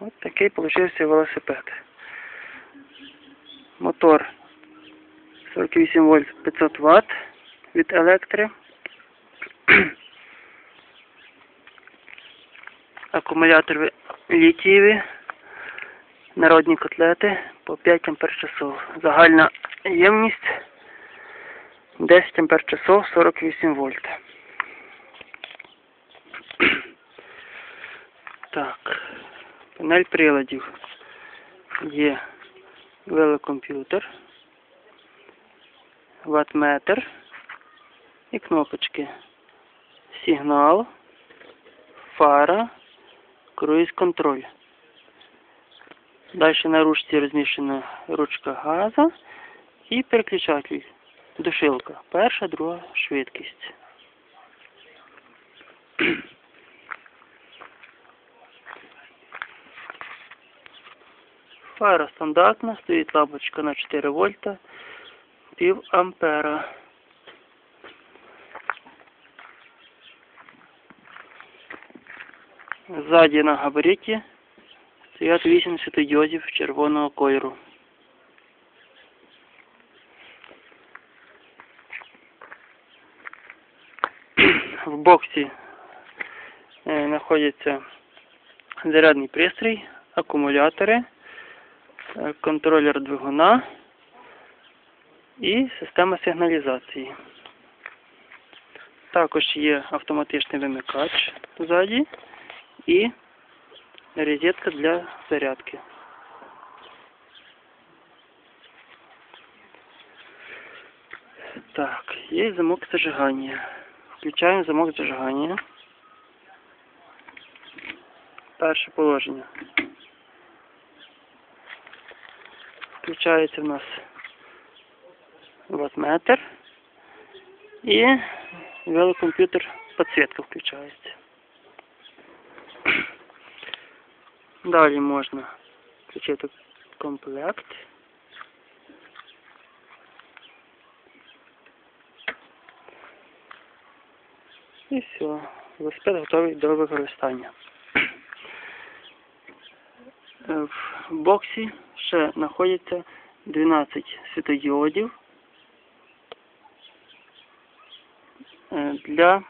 Ось такий получився велосипед. Мотор 48 вольт 500 Вт від електри. Акумулятор літієві. Народні котлети по 5 ампер часов. Загальна ємність 10 ампер часов 48 вольт. Так, панель приладів. Є велокомп'ютер, ватметр і кнопочки. Сигнал, фара, круїз-контроль. Далі на ручці розміщена ручка газу і переключатель. Душилка. Перша, друга швидкість. Фара стандартна, стоїть лампочка на 4 вольта, пів ампера. Ззаді на габаріті стоять 8 світодіодів червоного кольору. В боксі е, знаходяться зарядний пристрій, акумулятори, контролер двигуна і система сигналізації. Також є автоматичний вимикач ззаді і розетка для зарядки. Так, є замок зажигання. Включаємо замок зажигання. Перше положення. Включається в нас ватметр і велокомп'ютер підсвітка включається. Далі можна включити комплект. І все. Велосипед готовий до використання. Е, В боксі ще знаходиться 12 світодіодів е, для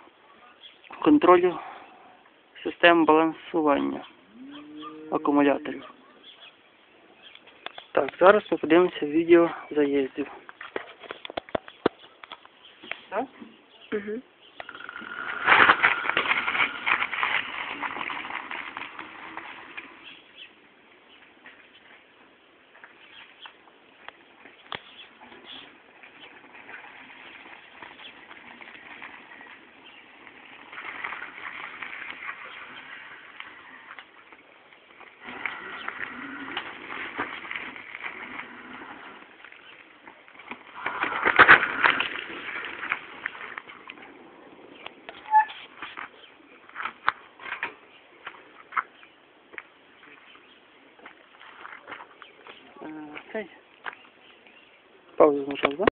контролю систем балансування акумуляторів. Так, зараз ми подивимося відео заїздів. Так? Угу. Hej. Pauzy zmuszam,